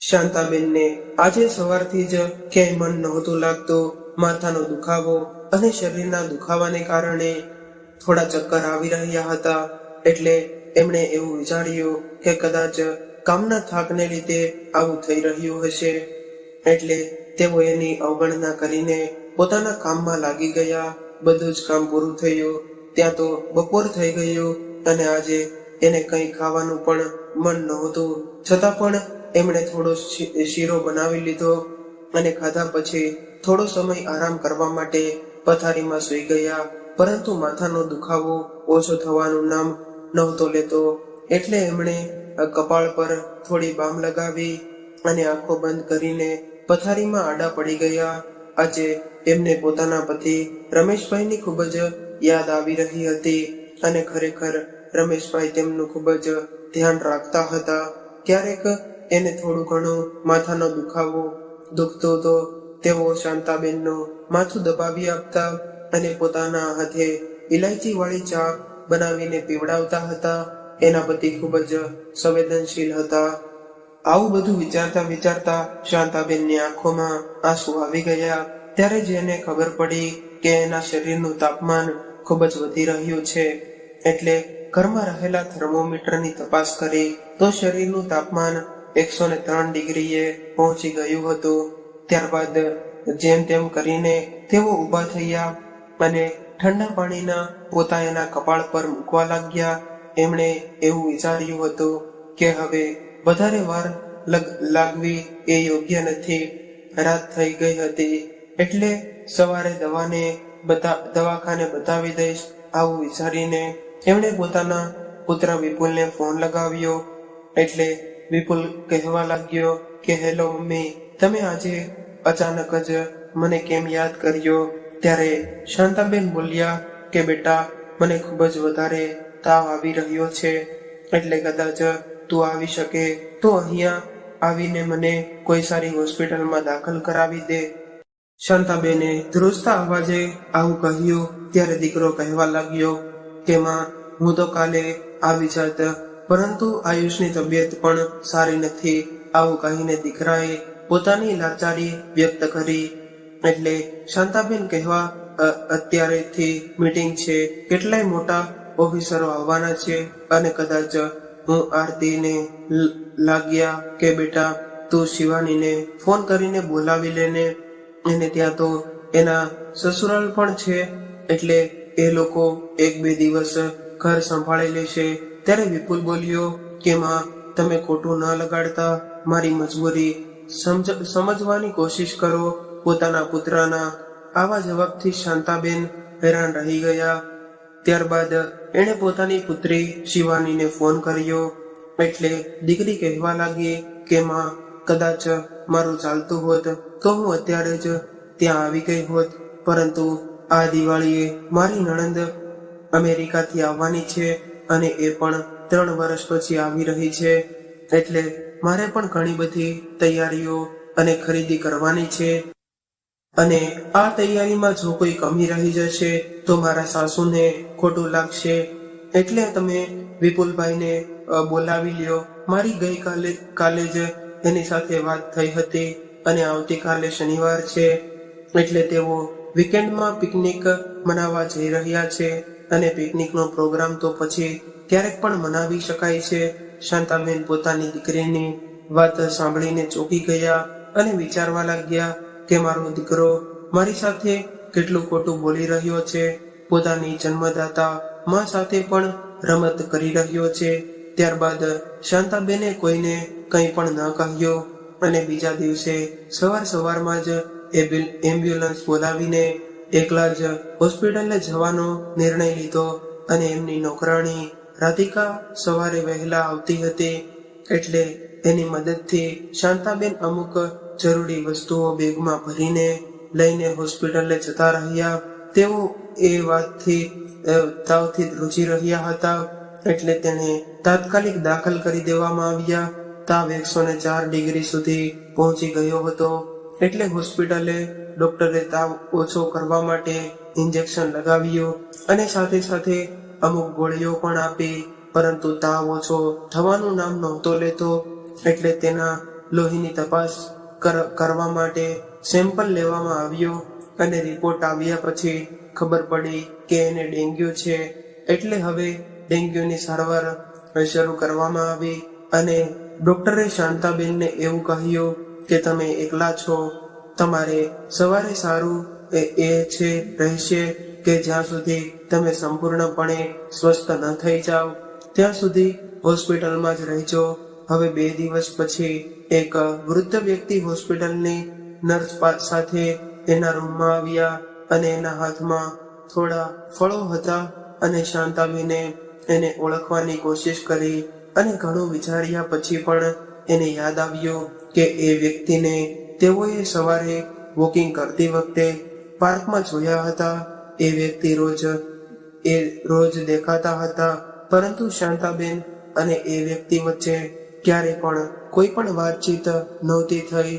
શાંતાબેનને આજે સવારથી જ ક્યાંય મન નહોતું લાગતું. માથાનો દુખાવો અને શરીરના દુખાવાને કારણે થોડા ચક્કર આવી રહ્યા હતા. એટલે એમણે એવું વિચાર્યું કે કદાચ કામના થાકને લીધે આવું થઈ રહ્યું હશે. એટલે તેઓ એની અવગણના કરીને પોતાના કામમાં લાગી ગયા. બધું જ કામ પૂરું થયું. ત્યાં તો બપોર થઈ ગયું અને આજે એને કંઈ ખાવાનું પણ મન નહોતું. છતાં પણ એમણે થોડો શીરો બનાવી લીધો અને ખાધા પછી થોડો સમય આરામ કરવા માટે પથારીમાં સૂઈ ગયા. પરંતુ માથાનો દુખાવો ઓછો થવાનું નામ નહોતો લેતો. એટલે એમણે કપાળ પર થોડી બામ લગાવી અને આંખો બંધ કરીને પથારીમાં આડા પડી ગયા. આજે એમને પોતાના પતિ રમેશભાઈની ખૂબ જ યાદ આવી રહી હતી અને ખરેખર રમેશભાઈ તેમનું ખૂબ જ ધ્યાન રાખતા હતા. ક્યારેક એને થોડું ઘણું માથાનો દુખાવો, દુખતો તો તેઓ શાંતાબેનનું માથું દબાવી આપતા અને પોતાના હાથે ઇલાયચી વાળી ચા બનાવીને પીવડાવતા હતા. એના પતિ ખૂબ જ સંવેદનશીલ હતા. આવું બધું વિચારતા વિચારતા શાંતાબેનની આંખોમાં આંસુ આવી ગયા. ત્યારે જ એને ખબર પડી કે એના શરીરનું તાપમાન ખૂબ જ વધી રહ્યું છે. એટલે ઘરમાં રહેલા થર્મોમીટરની તપાસ કરી તો શરીરનું તાપમાન એકસો ને ત્રણ ડિગ્રીએ પહોંચી ગયું હતું. ત્યારબાદ જેમ તેમ કરીને તેઓ ઊભા થયા અને ઠંડા પાણીના પોતા એના કપાળ પર મૂકવા લાગ્યા. એમણે એવું વિચાર્યું હતું કે હવે વધારે વાર લગ- લાગવી એ યોગ્ય નથી. રાત થઈ ગઈ હતી એટલે સવારે દવાને દવાખાને બતાવી દઈશ આવું વિચારીને એમણે પોતાના પુત્ર વિપુલને ફોન લગાવ્યો. એટલે વિપુલ કહેવા લાગ્યો કે, હેલો મમ્મી તમે આજે અચાનક જ મને કેમ યાદ કર્યો? ત્યારે શાંતાબેન બોલ્યા કે, બેટા, મને ખૂબ જ વધારે તાવ આવી રહ્યો છે, એટલે કદાચ તું આવી શકે તો અહીંયા આવીને મને કોઈ સારી હોસ્પિટલમાં દાખલ કરાવી દે. શાંતાબેને ધ્રુજતા અવાજે આવું કહ્યું, ત્યારે દીકરો કહેવા લાગ્યો કે, માં, હું તો કાલે આવી જાત પરંતુ આયુષની તબિયત પણ સારી નથી. આવું કહીને દીકરાએ પોતાની લાચારી વ્યક્ત કરી. એટલે શાંતાબેન કહેવા અત્યારેથી મીટિંગ છે. કેટલાય મોટા ઓફિસરો આવવાના છે અને કદાચ હું આરતીને લાગ્યા કે બેટા, તું શિવાનીને ફોન કરીને બોલાવી લેને. એને ત્યાં તો એના સસુરાલ પણ છે. એટલે એ લોકો એક બે દિવસ ઘર સંભાળી લેશે. ત્યારે વિપુલ બોલ્યો, કે માં, તમે ખોટું ન લગાડતા. મારી મજબૂરી સમજ- સમજવાની કોશિશ કરો. પોતાના પુત્રના આવા જવાબથી શાંતાબેન હેરાન રહી ગયા. ત્યારબાદ એણે પોતાની પુત્રી શિવાનીને ફોન કર્યો. એટલે દીકરી કહેવા લાગી કે, માં, કદાચ મારું ચાલતું હોત તો હું અત્યારે જ ત્યાં આવી ગઈ હોત. પરંતુ આ દિવાળીએ મારી નણંદ અમેરિકાથી આવવાની છે. અને એ પણ ત્રણ વર્ષ પછી આવી રહી છે. એટલે મારે પણ ઘણી બધી તૈયારીઓ અને ખરીદી કરવાની છે. અને આ તૈયારીમાં જો કોઈ કમી રહી જશે, તો મારા સાસુને ખોટું લાગશે. એટલે તમે વિપુલભાઈને બોલાવી લ્યો. મારી ગઈકાલે, કાલે જ એની સાથે વાત થઈ હતી અને આવતીકાલે શનિવાર છે. એટલે તેઓ વીકેન્ડમાં પિકનિક મનાવવા જઈ રહ્યા છે. અને પિકનિકનો પ્રોગ્રામ તો પછી ક્યારેક પણ મનાવી શકાય છે. શાંતાબેન પોતાની દીકરીની વાત સાંભળીને ચોંકી ગયા અને વિચારવા લાગ્યા કે મારો દીકરો મારી સાથે કેટલું ખોટું બોલી રહ્યો છે. પોતાની જન્મદાતા માં સાથે પણ રમત કરી રહ્યો છે. ત્યારબાદ શાંતાબેને કોઈને કંઈ પણ ન કહ્યું અને બીજા દિવસે સવાર સવારમાં જ એમ્બ્યુ- એમ્બ્યુલન્સ બોલાવીને એકલા જ હોસ્પિટલે જવાનો નિર્ણય લીધો અને એમની નોકરાણી રાધિકા સવારે વહેલા આવતી હતી એટલે એની મદદથી શાંતાબેન અમુક જરૂરી વસ્તુઓ બેગમાં ભરીને લઈને હોસ્પિટલે જતા રહ્યા. તેઓ એ વાતથી તાવથી ધ્રુજી રહ્યા હતા એટલે તેને તાત્કાલિક દાખલ કરી દેવામાં આવ્યા. તાવ એકસો ને ચાર ડિગ્રી સુધી પહોંચી ગયો હતો. એટલે હોસ્પિટલે ડોક્ટરે તાવ ઓછો કરવા માટે ઇન્જેક્શન લગાવ્યું અને સાથે સાથે અમુક ગોળીઓ પણ આપી, પરંતુ તાવ ઓછો થવાનું નામ નહોતો લેતો. એટલે તેના લોહીની તપાસ કર- કરવા માટે સેમ્પલ લેવામાં આવ્યો અને રિપોર્ટ આવ્યા પછી ખબર પડી કે એને ડેન્ગ્યુ છે. એટલે હવે ડેન્ગ્યુની સારવાર શરૂ કરવામાં આવી અને ડોક્ટરે શાંતાબેનને એવું કહ્યું કે તમે એકલા છો, તમારે સવારે સારું એ છે, રહેશે કે જ્યાં સુધી તમે સંપૂર્ણપણે સ્વસ્થ ન થઈ જાઓ. ત્યાં સુધી હોસ્પિટલમાં જ રહેજો. હવે બે દિવસ પછી એક વૃદ્ધ વ્યક્તિ હોસ્પિટલની નર્સ સાથે એના રૂમમાં આવ્યા અને એના હાથમાં થોડા ફળો હતા અને શાંતાબેને એને ઓળખવાની કોશિશ કરી અને ઘણું વિચાર્યા પછી પણ એને યાદ આવ્યું કે એ વ્યક્તિને તેઓએ સવારે વોકિંગ કરતી વખતે પાર્કમાં જોયા હતા. એ વ્યક્તિ રોજ, એ રોજ દેખાતા હતા, પરંતુ શાંતાબેન અને એ વ્યક્તિ વચ્ચે ક્યારે પણ કોઈ પણ વાતચીત નહોતી થઈ.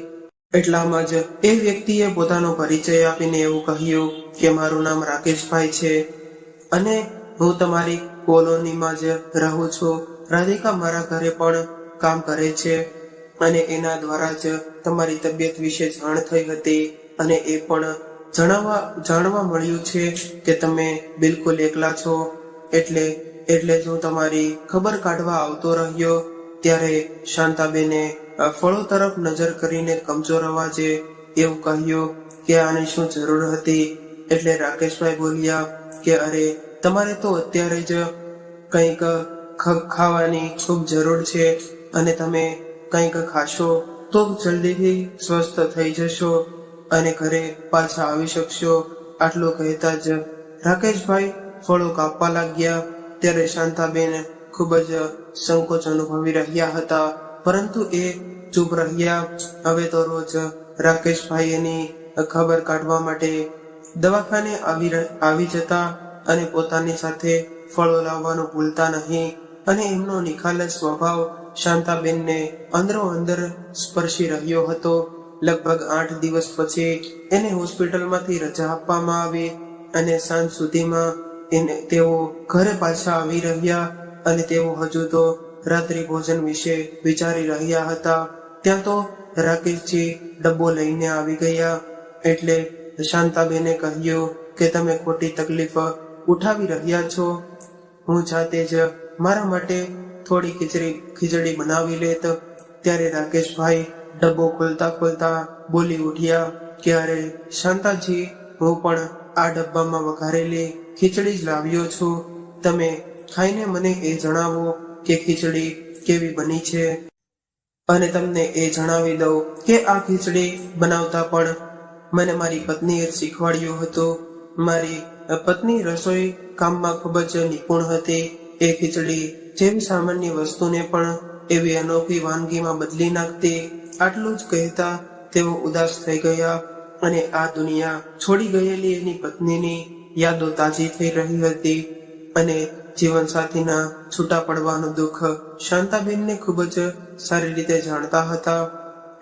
એટલામાં જ એ વ્યક્તિએ પોતાનો પરિચય આપીને એવું કહ્યું કે મારું નામ રાકેશભાઈ છે અને હું તમારી કોલોનીમાં જ રહું છું. રાધિકા મારા ઘરે પણ કામ કરે છે અને એના દ્વારા જ તમારી તબિયત વિશે જાણ થઈ હતી અને એ પણ જણાવવા, જાણવા મળ્યું છે કે તમે બિલકુલ એકલા છો. એટલે એટલે જ તમારી ખબર કાઢવા આવતો રહ્યો, ત્યારે શાંતાબેને ફળો તરફ નજર કરીને કમજોર અવાજે એવું કહ્યું કે આની શું જરૂર હતી? એટલે રાકેશભાઈ બોલ્યા કે અરે, તમારે તો અત્યારે જ કંઈક ખાવાની ખૂબ જરૂર છે. અને તમે કંઈક ખાશો તો જલ્દીથી સ્વસ્થ થઈ જશો અને ઘરે પાછા આવી શકશો. આટલું કહેતા જ રાકેશભાઈ ફળો કાપવા લાગ્યા. ત્યારે શાંતાબેન ખૂબ જ સંકોચ અનુભવી રહ્યા હતા. પરંતુ એ ચૂપ રહ્યા. હવે તો રોજ રાકેશભાઈ એની ખબર કાઢવા માટે દવાખાને આવી આવી જતા અને પોતાની સાથે ફળો લાવવાનું ભૂલતા નહીં. અને એમનો નિખાલસ સ્વભાવ શાંતાબેનને અંદરો અંદર સ્પર્શી રહ્યો હતો. લગભગ આઠ દિવસ પછી એને હોસ્પિટલમાંથી રજા આપવામાં આવી અને સાંજ સુધીમાં એને તેઓ ઘરે પાછા આવી રહ્યા અને તેઓ હજુ તો રાત્રિ ભોજન વિશે વિચારી રહ્યા હતા. ત્યાં તો રાકેશજી ડબ્બો લઈને આવી ગયા એટલે શાંતાબેને કહ્યું કે તમે ખોટી તકલીફ ઉઠાવી રહ્યા છો. હું જાતે જ મારા માટે થોડી ખીચડી ખીચડી બનાવી લેત ત્યારે રાકેશભાઈ ડબ્બો ખોલતા ખોલતા બોલી ઉઠ્યા કે અરે શાંતાજી, હું પણ આ ડબ્બામાં વઘારેલી ખીચડી જ લાવ્યો છું. તમે ખાઈને મને એ જણાવો કે ખીચડી કેવી બની છે. અને તમને એ જણાવી દઉં કે આ ખીચડી બનાવતા પણ મને મારી પત્નીએ શીખવાડ્યું હતું. મારી પત્ની રસોઈ કામમાં ખૂબ જ નિપુણ હતી. એ ખીચડી જેવી સામાન્ય વસ્તુને પણ એવી અનોખી વાનગીમાં બદલી નાખતી, આટલું જ કહેતા તેઓ ઉદાસ થઈ ગયા અને આ દુનિયા છોડી ગયેલી એની પત્નીની યાદો તાજી થઈ રહી હતી અને જીવનસાથીના છૂટા પડવાનું દુઃખ શાંતાબેનને ખૂબ જ સારી રીતે જાણતા હતા.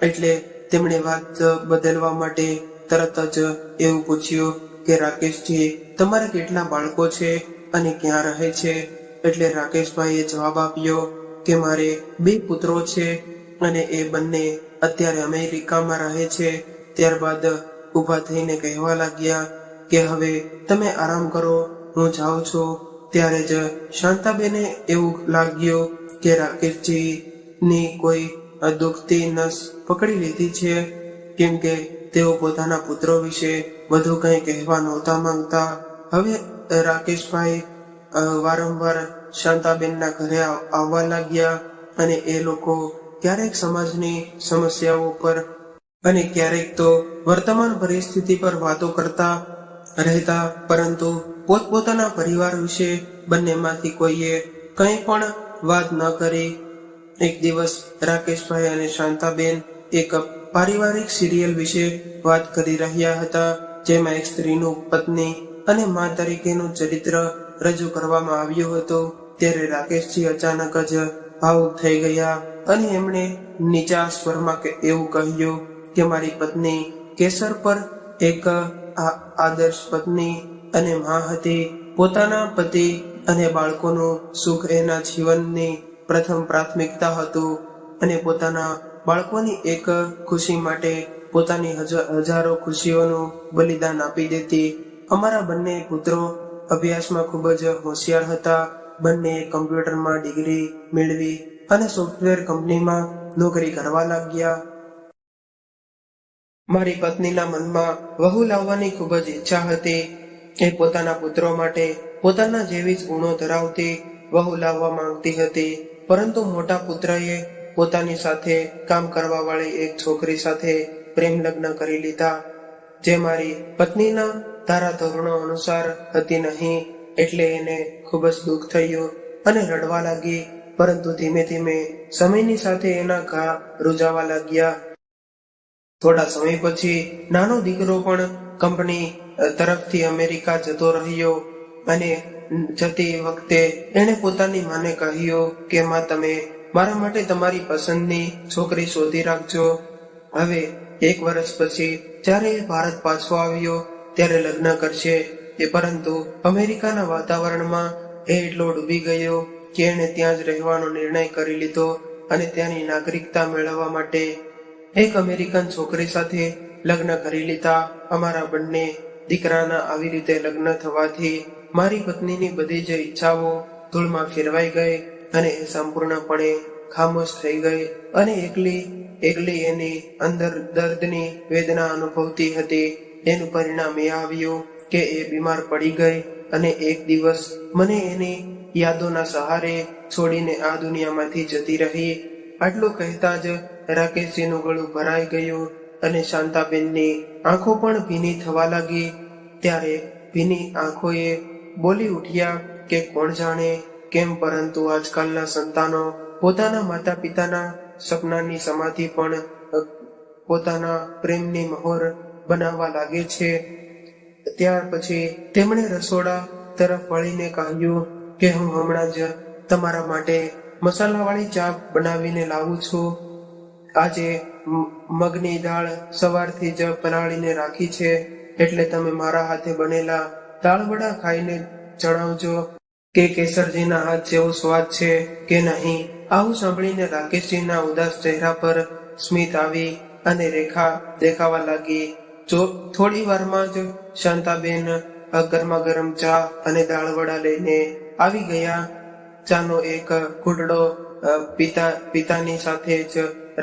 એટલે તેમણે વાત બદલવા માટે તરત જ એવું પૂછ્યું કે, રાકેશજી, તમારે કેટલા બાળકો છે અને ક્યાં રહે છે? એટલે રાકેશભાઈએ જવાબ આપ્યો કે મારે બે પુત્રો છે અને એ બંને અત્યારે અમેરિકામાં રહે છે. ત્યારબાદ ઊભા થઈને કહેવા લાગ્યા કે હવે તમે આરામ કરો, હું જાઉં છું. ત્યારે જ શાંતાબેને એવું લાગ્યું કે રાકેશજીની કોઈ દુખતી નસ પકડી લીધી છે. કેમ કે તેઓ પોતાના પુત્રો વિશે વધુ કંઈ કહેવા નહોતા માંગતા. હવે રાકેશભાઈ વારંવાર શાંતાબેનના ઘરે આવવા લાગ્યા અને એ લોકો ક્યારેક સમાજની સમસ્યાઓ પર અને ક્યારેક તો વર્તમાન પરિસ્થિતિ પર વાતો કરતા રહેતા, પરંતુ પોતપોતાના પરિવાર વિશે બંનેમાંથી કોઈએ કંઈ પણ વાત ન કરી. એક દિવસ રાકેશભાઈ અને શાંતાબેન એક પારિવારિક સિરિયલ વિશે વાત કરી રહ્યા હતા, જેમાં એક સ્ત્રીનું પત્ની અને મા તરીકેનું ચરિત્ર રજૂ કરવામાં આવ્યો હતો, ત્યારે રાકેશજી અચાનક જ ભાવુક થઈ ગયા અને એમણે નીચા સ્વરમાં કે એવું કહ્યું કે મારી પત્ની કેસર પર એક આદર્શ પત્ની અને મા હતી. પોતાના પતિ અને બાળકોનું સુખ એના જીવનની પ્રથમ પ્રાથમિકતા હતું અને પોતાના બાળકોની એક ખુશી માટે પોતાની હજ- હજારો ખુશીઓનું બલિદાન આપી દેતી. અમારા બંને પુત્રો અભ્યાસમાં ખૂબ જ હોશિયાર હતા. બંને કમ્પ્યુટરમાં ડિગ્રી મેળવી અને સોફ્ટવેર કંપનીમાં નોકરી કરવા લાગ્યા. મારી પત્નીના મનમાં વહુ લાવવાની ખૂબ જ ઈચ્છા હતી. એ પોતાના પુત્રો માટે પોતાના જેવી જ ગુણો ધરાવતી વહુ લાવવા માંગતી હતી. પરંતુ મોટા પુત્રએ પોતાની સાથે કામ કરવા વાળી એક છોકરી સાથે પ્રેમ લગ્ન કરી લીધા. જે મારી પત્નીના ધારા ધોરણો અનુસાર હતી નહીં એટલે એને ખૂબ જ દુઃખ થયું અને રડવા લાગી. પરંતુ ધીમે ધીમે સમયની સાથે એના ઘા રૂજાવા લાગ્યા. થોડા સમય પછી નાનો દીકરો પણ કંપની તરફથી અમેરિકા જતો રહ્યો અને જતી વખતે એણે પોતાની માને કહ્યું કે, માં, તમે મારા માટે તમારી પસંદની છોકરી શોધી રાખજો. હવે એક વર્ષ પછી જ્યારે ભારત પાછો આવ્યો, ત્યારે લગ્ન કરશે એ પરંતુ અમેરિકાના વાતાવરણમાં એ એટલો ડૂબી ગયો કે એણે ત્યાં જ રહેવાનો નિર્ણય કરી લીધો અને ત્યાંની નાગરિકતા મેળવવા માટે એક અમેરિકન છોકરી સાથે લગ્ન કરી લીધા. અમારા બંને દીકરાના આવી રીતે લગ્ન થવાથી મારી પત્નીની બધી જ ઈચ્છાઓ ધૂળમાં ફેરવાઈ ગઈ અને એ સંપૂર્ણપણે ખામોશ થઈ ગઈ અને એકલી એકલી એની અંદર દર્દની વેદના અનુભવતી હતી. એનું પરિણામ એ આવ્યું કે એ બીમાર પડી ગઈ અને એક દિવસ મને એની યાદોના સહારે છોડીને આ દુનિયામાંથી જતી રહી. આટલું કહેતા જ રાકેશજીનું ગળું ભરાઈ ગયું અને શાંતાબેનની આંખો પણ ભીની થવા લાગી. ત્યારે ભીની આંખોએ બોલી ઉઠ્યા કે કોણ જાણે કેમ પરંતુ આજકાલના સંતાનો પોતાના માતા પિતાના સપનાની સમાધિ પણ પોતાના પ્રેમની મહોર બનાવવા લાગે છે. ત્યાર પછી તેમણે રસોડા તરફ વળીને કહ્યું કે હું હમણાં જ તમારા માટે મસાલાવાળી ચા બનાવીને લાવું છું. આજે મગની દાળ સવારથી જ પલાળીને રાખી છે, એટલે તમે મારા હાથે બનેલા દાળવડા ખાઈને જણાવજો કે કેસરજીના હાથ જેવો સ્વાદ છે કે નહીં. આવું સાંભળીને રાકેશજીના ઉદાસ ચહેરા પર સ્મિત આવી અને રેખા દેખાવા લાગી. જો થોડી વારમાં જ શાંતાબેન ગરમા ગરમ ચા અને દાળ વડા લઈને આવી ગયા, ચાનો એક ઘૂંટડો પિતા, પિતાની સાથે જ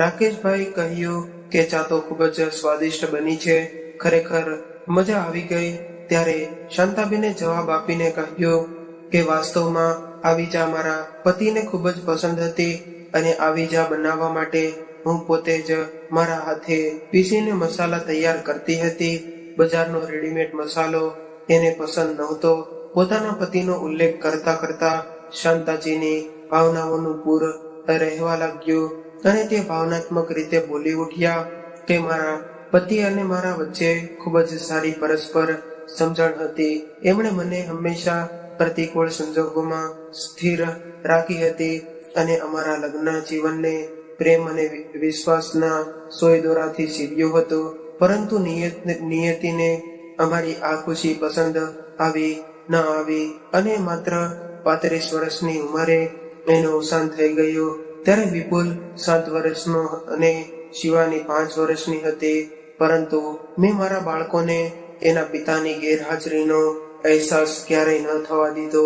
રાકેશભાઈ કહ્યું કે ચા તો ખૂબ જ સ્વાદિષ્ટ બની છે, ખરેખર મજા આવી ગઈ. ત્યારે શાંતાબેને જવાબ આપીને કહ્યું કે વાસ્તવમાં આ વિજા મારા પતિને ખૂબ જ પસંદ હતી અને આ વિજા બનાવવા માટે હું પોતે જ મારા હાથે પીસીને મસાલા તૈયાર કરતી હતી. બજારનો રેડીમેડ મસાલો એને પસંદ નહોતો. પોતાના પતિનો ઉલ્લેખ કરતા કરતા શાંતાજીની ભાવનાઓનું પૂર રહેવા લાગ્યું અને તે ભાવનાત્મક રીતે બોલી ઉઠ્યા કે મારા પતિ અને મારા વચ્ચે ખૂબ જ સારી પરસ્પર સમજણ હતી. એમણે મને હંમેશા પ્રતિકૂળ સંજોગોમાં સ્થિર રાખી હતી અને અમારા લગ્ન જીવનને પ્રેમ અને વિશ્વાસના સોય દોરાથી સીવ્યો હતો. પરંતુ નિયત, નિયતિને અમારી આ ખુશી પસંદ આવી ન આવી અને માત્ર પાંત્રીસ વર્ષની ઉંમરે એનું અવસાન થઈ ગયું. ત્યારે વિપુલ સાત વર્ષનો અને શિવાની પાંચ વર્ષની હતી. પરંતુ મેં મારા બાળકોને એના પિતાની ગેરહાજરીનો અહેસાસ ક્યારેય ન થવા દીધો.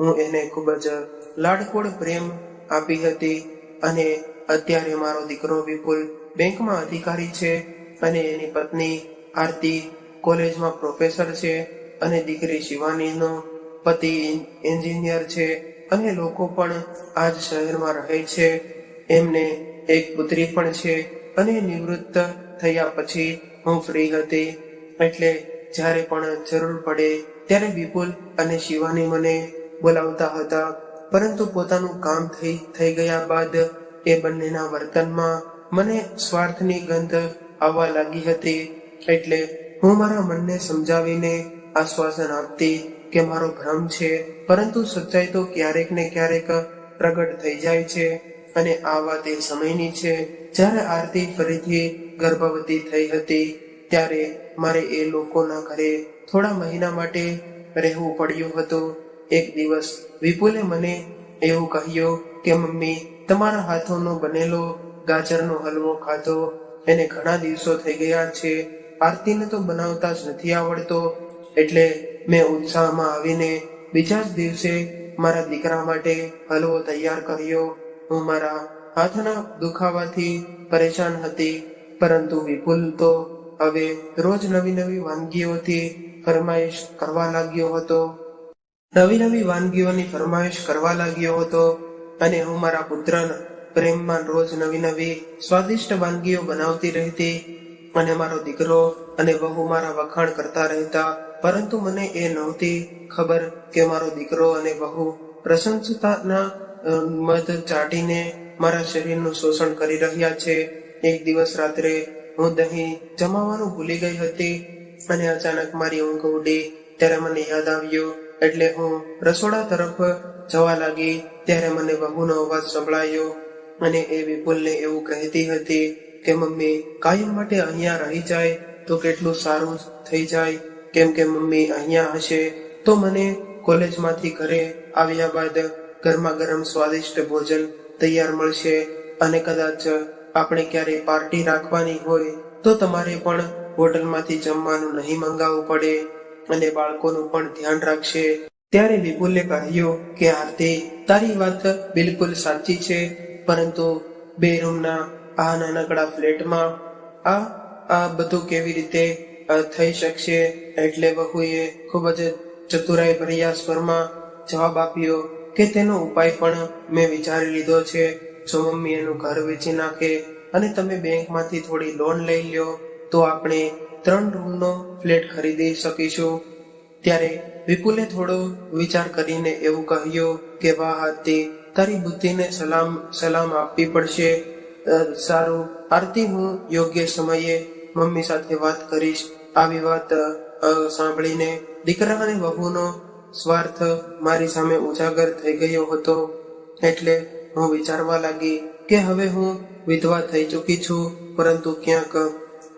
હું એને ખૂબ જ લાડકોડ પ્રેમ આપી હતી અને અત્યારે મારો દીકરો વિપુલ બેંકમાં અધિકારી છે અને એની પત્ની આરતી કોલેજમાં પ્રોફેસર છે અને દીકરી શિવાનીનો પતિ એન્જિનિયર છે અને લોકો પણ આજ શહેરમાં રહે છે. એમને એક પુત્રી પણ છે અને નિવૃત્ત થયા પછી હું ફ્રી હતી. એટલે જ્યારે પણ જરૂર પડે ત્યારે વિપુલ અને શિવાની મને બોલાવતા હતા. પરંતુ પોતાનું કામ થઈ થઈ ગયા બાદ એ બંનેના વર્તનમાં મને સ્વાર્થની ગંધ આવવા લાગી હતી. એટલે હું મારા મનને સમજાવીને આશ્વાસન આપતી કે મારો ભ્રમ છે, પરંતુ સચ્ચાઈ તો ક્યારેક ને ક્યારેક પ્રગટ થઈ જાય છે અને આ વાત એ સમયની છે જ્યારે આરતી ફરીથી ગર્ભવતી થઈ હતી. ત્યારે મારે એ લોકોના ઘરે થોડા મહિના માટે રહેવું પડ્યું હતું. એક દિવસ વિપુલે મને એવું કહ્યું કે, મમ્મી, તમારા હાથોનો બનેલો ગાજરનો હલવો ખાધો. એને ઘણા દિવસો થઈ ગયા છે. આરતીને તો બનાવતા જ નથી આવડતો. એટલે મેં ઉત્સાહમાં આવીને બીજા જ દિવસે મારા દીકરા માટે હલવો તૈયાર કર્યો. હું મારા હાથના દુખાવાથી પરેશાન હતી. પરંતુ વિપુલ તો હવે રોજ નવી નવી વાનગીઓથી ફરમાઈશ કરવા લાગ્યો હતો. નવી નવી વાનગીઓની ફરમાઈશ કરવા લાગ્યો હતો અને હું મારા પુત્રના પ્રેમમાં રોજ નવી નવી સ્વાદિષ્ટ વાનગીઓ બનાવતી રહેતી અને મારો દીકરો અને વહુ મારા વખાણ કરતા રહેતા, પરંતુ મને એ નહોતી ખબર કે મારો દીકરો અને વહુ પ્રશંસતાના મધ ચાટીને મારા શરીરનું શોષણ કરી રહ્યા છે. એક દિવસ રાત્રે હું દહીં જમાવાનું ભૂલી ગઈ હતી અને અચાનક મારી ઊંઘ ઉડી. ત્યારે મને યાદ આવ્યું, એટલે હું રસોડા તરફ જવા લાગી. ત્યારે મને વહુનો અવાજ સંભળાયો અને એ વિપુલને એવું કહેતી હતી કે, મમ્મી, કાયમ માટે અહીંયા રહી જાય તો કેટલું સારું થઈ જાય. કેમ કે મમ્મી અહીંયા હશે તો મને કોલેજમાંથી ઘરે આવ્યા બાદ ગરમા ગરમ સ્વાદિષ્ટ ભોજન તૈયાર મળશે અને કદાચ આપણે ક્યારે પાર્ટી રાખવાની હોય તો તમારે પણ હોટલમાંથી જમવાનું નહીં મંગાવવું પડે અને બાળકોનું પણ ધ્યાન રાખશે. ત્યારે વિપુલે કહ્યું કે, આરતી, તારી વાત બિલકુલ સાચી છે, પરંતુ બે રૂમના આ નાનકડા ફ્લેટમાં આ આ બધું કેવી રીતે થઈ શકશે? એટલે બહુએ ખૂબ જ ચતુરાઈ ભર્યા સ્વરમાં જવાબ આપ્યો કે, તેનો ઉપાય પણ મેં વિચારી લીધો છે. જો મમ્મી એનું ઘર વેચી નાખે અને તમે બેંકમાંથી થોડી લોન લઈ લ્યો તો આપણે ત્રણ રૂમનો ફ્લેટ ખરીદી શકીશું. ત્યારે વિપુલે થોડો વિચાર કરીને એવું કહ્યું કે, વાહ, આરતી, તારી બુદ્ધિને સલામ સલામ આપવી પડશે. સારું, આરતી, હું યોગ્ય સમયે મમ્મી સાથે વાત કરીશ. આવી વાત સાંભળીને દીકરા અને વહુનો સ્વાર્થ મારી સામે ઉજાગર થઈ ગયો હતો. એટલે હું વિચારવા લાગી કે હવે હું વિધવા થઈ ચૂકી છું, પરંતુ ક્યાંક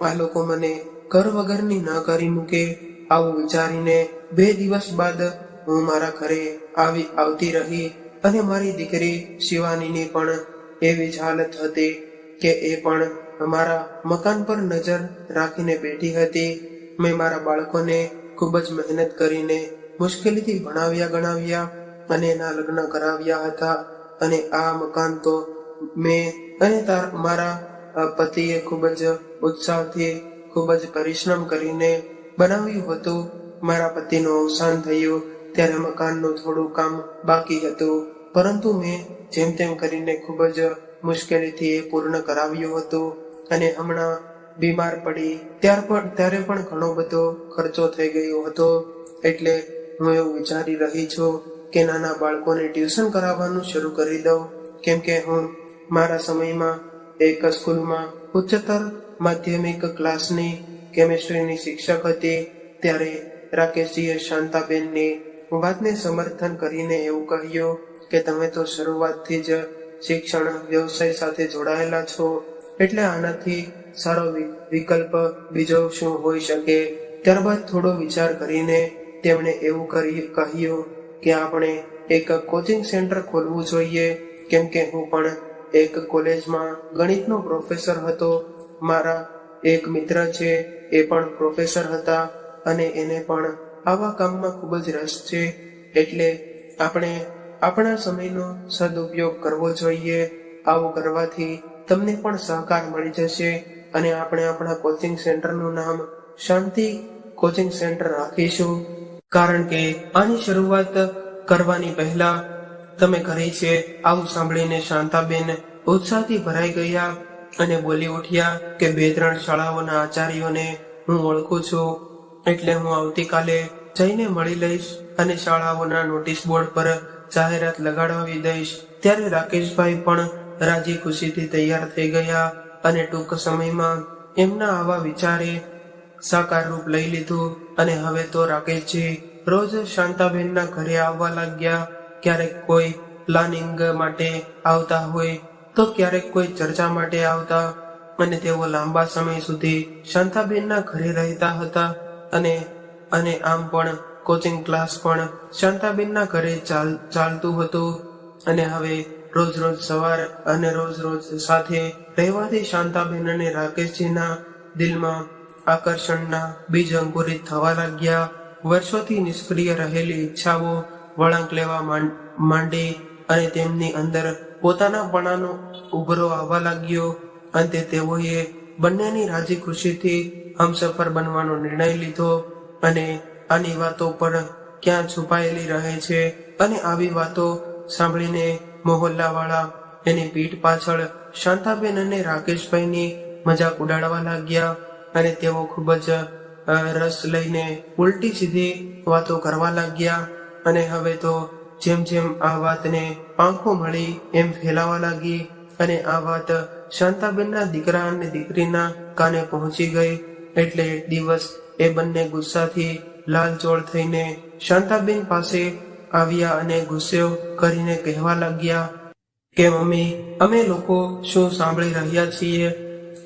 આ લોકો મને ઘર વગરની ના કરી મૂકે આવું વિચારીને બે દિવસ બાદ હું મારા ઘરે આવી આવતી રહી અને મારી દીકરી શિવાનીની પણ એવી જ હાલત હતી કે એ પણ મારા મકાન પર નજર રાખીને બેઠી હતી. મેં મારા બાળકોને ખૂબ જ મહેનત કરીને મુશ્કેલીથી ભણાવ્યા ગણાવ્યા અને એના લગ્ન કરાવ્યા હતા. અને આ મકાન તો મેં અને મારા પતિએ ખૂબ જ ઉત્સાહથી ખૂબ જ પરિશ્રમ કરીને બનાવ્યું હતું. મારા પતિનું અવસાન થયું ત્યારે મકાનનું થોડું કામ બાકી હતું. પરંતુ મેં જેમ તેમ કરીને ખૂબ જ મુશ્કેલીથી એ પૂર્ણ કરાવ્યું હતું અને હમણાં બીમાર પડી. ત્યાર પણ, ત્યારે પણ ઘણો બધો ખર્ચો થઈ ગયો હતો. એટલે હું એવું વિચારી રહી છું કે નાના બાળકોને ટ્યુશન કરાવવાનું શરૂ કરી દઉં કેમ કે હું મારા સમયમાં એક સ્કૂલમાં ઉચ્ચતર માધ્યમિક ક્લાસની કેમિસ્ટ્રીની શિક્ષક હતી. ત્યારે રાકેશજીએ શાંતાબેનની વાતને સમર્થન કરીને એવું કહ્યું કે, તમે તો શરૂઆતથી જ શિક્ષણ વ્યવસાય સાથે જોડાયેલા છો. એટલે આનાથી સારો વિકલ્પ બીજો શું હોઈ શકે? ત્યારબાદ થોડો વિચાર કરીને તેમણે એવું કરી, કહ્યું કે આપણે એક કોચિંગ સેન્ટર ખોલવું જોઈએ. કેમ કે હું પણ એક કોલેજમાં ગણિતનો પ્રોફેસર હતો. મારા એક મિત્ર છે એ પણ પ્રોફેસર હતા અને એને પણ આવા કામમાં ખૂબ જ રસ છે. એટલે આપણે આપણા સમયનો સદુપયોગ કરવો જોઈએ. આવું કરવાથી તમને પણ સહકાર મળી જશે અને આપણે આપણા કોચિંગ સેન્ટરનું નામ શાંતિ કોચિંગ સેન્ટર રાખીશું. કારણ કે આની શરૂઆત કરવાની પહેલા તમે કરી છે, આવું સાંભળીને શાંતાબેન ઉત્સાહથી ભરાઈ ગયા અને બોલી ઉઠ્યા કે બે ત્રણ શાળાઓના આચાર્યોને હું ઓળખું છું, એટલે હું આવતીકાલે જઈને મળી લઈશ અને શાળાઓના નોટિસ બોર્ડ પર જાહેરાત લગાડવી દઈશ. ત્યારે રાકેશભાઈ પણ રાજી ખુશીથી તૈયાર થઈ ગયા અને ટૂંક સમયમાં એમના આવા વિચારે સાકાર રૂપ લઈ લીધું. અને હવે તો રાકેશજી, રોજ શાંતાબેનના ઘરે આવવા લાગ્યા. ક્યારેક કોઈ પ્લાનિંગ માટે આવતા હોય, તો ક્યારેક કોઈ ચર્ચા માટે આવતા. અને તેઓ લાંબા સમય સુધી શાંતાબેનના ઘરે રહેતા હતા. અને અને આમ પણ કોચિંગ ક્લાસ પણ શાંતાબેનના ઘરે ચાલ, ચાલતું હતું. અને હવે રોજ રોજ સવાર અને રોજ રોજ સાથે રહેવાથી શાંતાબેન અને રાકેશજીના દિલમાં આકર્ષણના બીજ અંકુરિત થવા લાગ્યા. વર્ષોથી નિષ્ક્રિય રહેલી ઈચ્છાઓ વળાંક લેવા માંડ- અને તેમની અંદર પોતાના પણાનો ઉભરો આવવા લાગ્યો. અંતે તેઓએ બંનેની રાજી ખુશીથી હમસફર બનવાનો નિર્ણય લીધો અને આની વાતો પણ ક્યાં છુપાયેલી રહે છે અને આવી વાતો સાંભળીને મોહલ્લાવાળા એની પીઠ પાછળ શાંતાબેન અને રાકેશભાઈની મજાક ઉડાડવા લાગ્યા. અને તેઓ ખૂબ જ રસ લઈને ઉલટી સીધી વાતો કરવા લાગ્યા અને હવે તો જેમ જેમ આ વાતને પાંખો મળી એમ ફેલાવા લાગી અને આ વાત શાંતાબેનના દીકરા અને દીકરીના કાને પહોંચી ગઈ એટલે દિવસ એ બંને ગુસ્સાથી લાલચોળ થઈને શાંતાબેન પાસે આવ્યા અને ગુસ્સો કરીને કહેવા લાગ્યા કે, મમ્મી, અમે લોકો શું સાંભળી રહ્યા છીએ?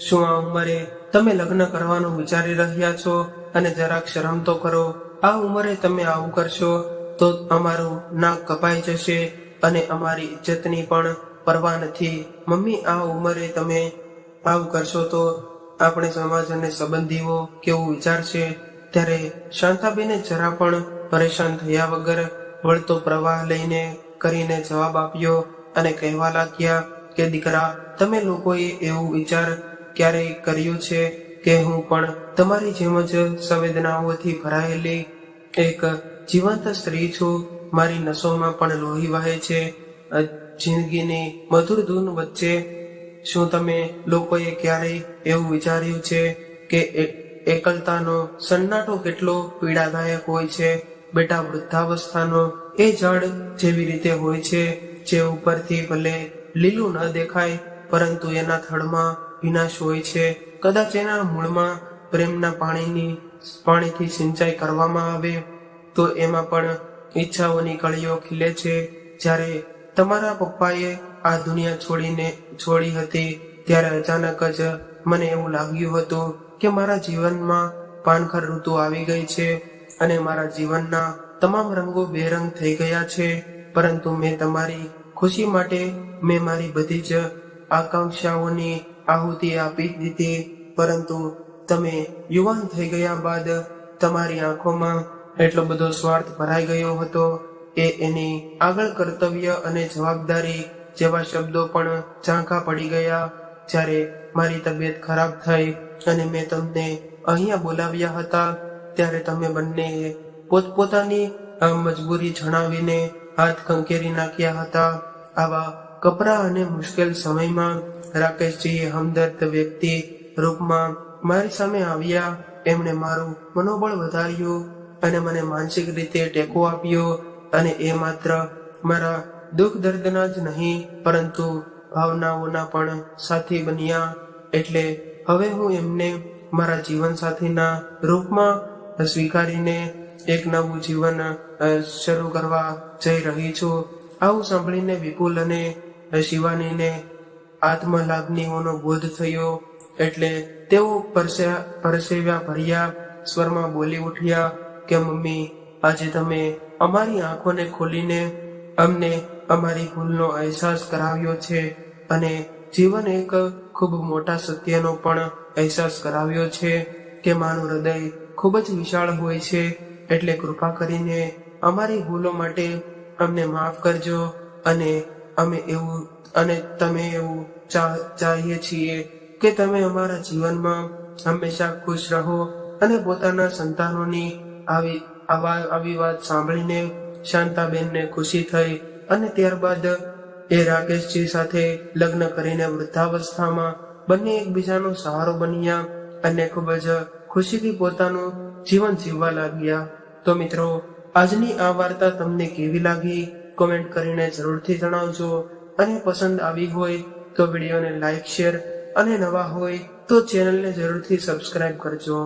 શું આ ઉંમરે તમે લગ્ન કરવાનું વિચારી રહ્યા છો અને જરાક શરમ તો કરો. આ ઉંમરે તમે આવું કરશો તો અમારું નાક કપાઈ જશે અને અમારી ઇજ્જતની પણ પરવા નથી. મમ્મી, આ ઉંમરે તમે આવું કરશો તો આપણે સમાજ અને સંબંધીઓ કેવું વિચારશે? ત્યારે શાંતાબેને જરા પણ પરેશાન થયા વગર વળતો પ્રવાહ લઈને કરીને જવાબ આપ્યો અને કહેવા લાગ્યા કે, દીકરા, તમે લોકોએ એવું વિચાર ક્યારેય કર્યું છે કે હું પણ તમારી જેમ જ સંવેદનાઓથી ભરાયેલી એક જીવંત સ્ત્રી છું. મારી નસોમાં પણ લોહી વહે છે. જિંદગીની મધુર ધૂન વચ્ચે શું તમે લોકોએ ક્યારેય એવું વિચાર્યું છે કે એકલતાનો સન્નાટો કેટલો પીડાદાયક હોય છે? બેટા, વૃદ્ધાવસ્થાનો એ જળ જેવી રીતે હોય છે, જે ઉપરથી ભલે લીલું ન દેખાય, પરંતુ એના થડમાં વિનાશ હોય છે. કદાચ એના મૂળમાં પ્રેમના પાણીની, પાણીથી સિંચાઈ કરવામાં આવે, તો એમાં પણ ઈચ્છાઓની કળીઓ ખીલે છે. જ્યારે તમારા પપ્પાએ આ દુનિયા છોડીને, છોડી હતી, ત્યારે અચાનક જ મને એવું લાગ્યું હતું કે મારા જીવનમાં પાનખર ઋતુ આવી ગઈ છે અને મારા જીવનના તમામ રંગો બેરંગ થઈ ગયા છે. પરંતુ મેં તમારી ખુશી માટે મેં મારી બધી જ આકાંક્ષાઓની આહુતિ આપી દીધી. પરંતુ તમે યુવાન થઈ ગયા બાદ તમારી આંખોમાં એટલો બધો સ્વાર્થ ભરાઈ ગયો હતો કે એની આગળ કર્તવ્ય અને જવાબદારી જેવા શબ્દો પણ ઝાંખા પડી ગયા. જ્યારે મારી તબિયત ખરાબ થઈ અને મેં તમને અહીંયા બોલાવ્યા હતા, ત્યારે તમે બંને પોતપોતાની મજબૂરી જણાવીને હાથ ખંખેરી નાખ્યા હતા. આવા કપરા અને મુશ્કેલ સમયમાં રાકેશજીએ હમદર્દ વ્યક્તિ રૂપમાં મારી સામે આવ્યા. એમણે મારું મનોબળ વધાર્યું અને મને માનસિક રીતે ટેકો આપ્યો અને એ માત્ર મારા દુઃખ દર્દના જ નહીં, પરંતુ ભાવનાઓના પણ સાથી બન્યા. એટલે હવે હું એમને મારા જીવન સાથીના રૂપમાં સ્વીકારીને એક નવું જીવન શરૂ કરવા જઈ રહી છું. આવું સાંભળીને વિપુલ અને શિવાનીને આત્મલાગ્નિઓનો બોધ થયો એટલે તેઓ પરસે- પરસેવ્યા ભર્યા, સ્વરમાં બોલી ઉઠ્યા કે, મમ્મી, આજે તમે અમારી આંખોને ખોલીને અમને અમારી ભૂલનો અહેસાસ કરાવ્યો છે અને જીવન એક ખૂબ મોટા સત્યનો પણ અહેસાસ કરાવ્યો છે કે મારું હૃદય ખૂબ જ વિશાળ હોય છે એટલે કૃપા કરીને અમારી ભૂલો માટે અમને માફ કરજો અને અમે એવું, અને તમે એવું ચાહીએ છીએ કે તમે અમારા જીવનમાં હંમેશા ખુશ રહો અને પોતાના સંતાનોની આવી, આવા, આવી વાત સાંભળીને શાંતાબેનને ખુશી થઈ અને ત્યારબાદ એ રાકેશજી સાથે લગ્ન કરીને વૃદ્ધાવસ્થામાં બંને એકબીજાનો સહારો બન્યા અને ખૂબ જ ખુશીથી પોતાનું જીવન જીવવા લાગ્યા. તો મિત્રો, આજની આ વાર્તા તમને કેવી લાગી? કોમેન્ટ કરીને જરૂરથી જણાવજો. અને પસંદ આવી હોય તો વિડીયોને લાઈક શેર અને નવા હોય તો ચેનલને જરૂરથી સબસ્ક્રાઇબ કરજો.